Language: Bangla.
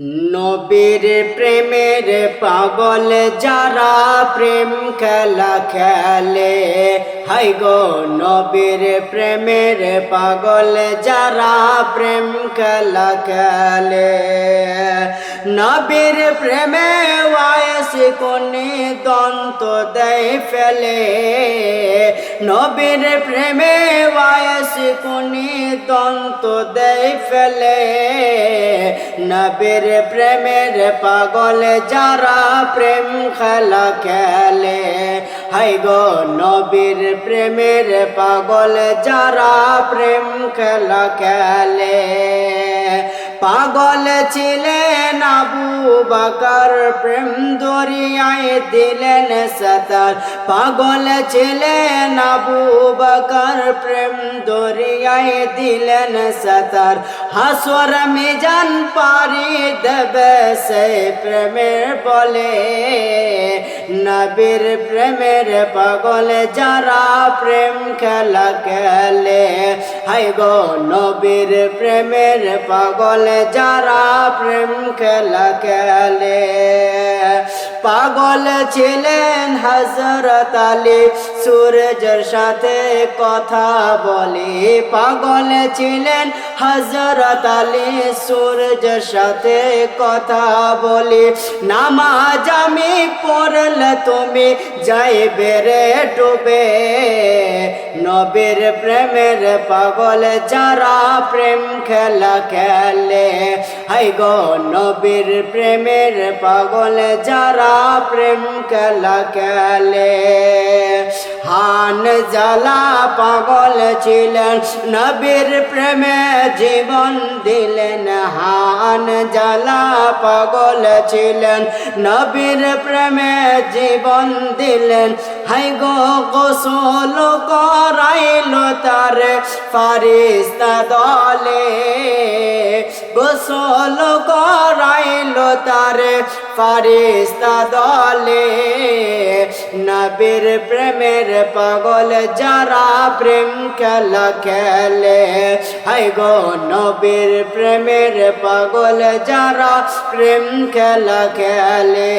নবীর প্রেমের পাগল যারা প্রেম খেলা খেলে। হাই গো নবীর প্রেমের পাগল যারা প্রেম খেলা খেলে। নবীর প্রেমে ওয়াইস কোনে দন্ত দেয় ফেলে। নবীর প্রেমে ওয়াইস কোনে দন্ত দেয় ফেলে। নবীর প্রেমের পাগল যারা প্রেম খেলা খেলে। হাই গো নবীর প্রেমের পাগল যারা প্রেম খেলা খেলে। পাগল ছিলেন আবু বাকার, প্রেম দরিয়ায় দিলেন সাতার। পাগল ছিলেন আবু বাকার, প্রেম দরিয়ায় দিলেন সাতার। হাসর মিজান পারি দেবে সে প্রেমের বলে। নবীর প্রেমের পাগল যারা প্রেম খেলা খেলে। হাই গো নবীর প্রেমের পাগল যারা প্রেম খেলা খেলে পাগল ছিলেন হজরত আলী সূর্যের সাথে কথা বলে। পাগল ছিলেন হজরত আলী সূর্যের সাথে কথা বলি। নামাজ আমি পড়লে তুমি যাইবে রে ডুবে। নবীর প্রেমের পাগল যারা প্রেম খেলা খেলে। হাই গো নবীর প্রেমের পাগল যারা প্রেম খেলা খেলে। হান জ্বালা পাগল ছিলেন। নবীর প্রেমে জীবন দিলেন। হান জ্বালা পাগল ছিলেন। নবীর প্রেমে জীবন দিলেন। হাই গো গোসল করাইল তার ফারিস্তা দলে। গোসল করাইল তার ফারিস্তা দলে। নবীর প্রেমের পাগল যারা প্রেম খেলা খেলে। হাই গো নবীর প্রেমের পাগল যারা প্রেম খেলা খেলে।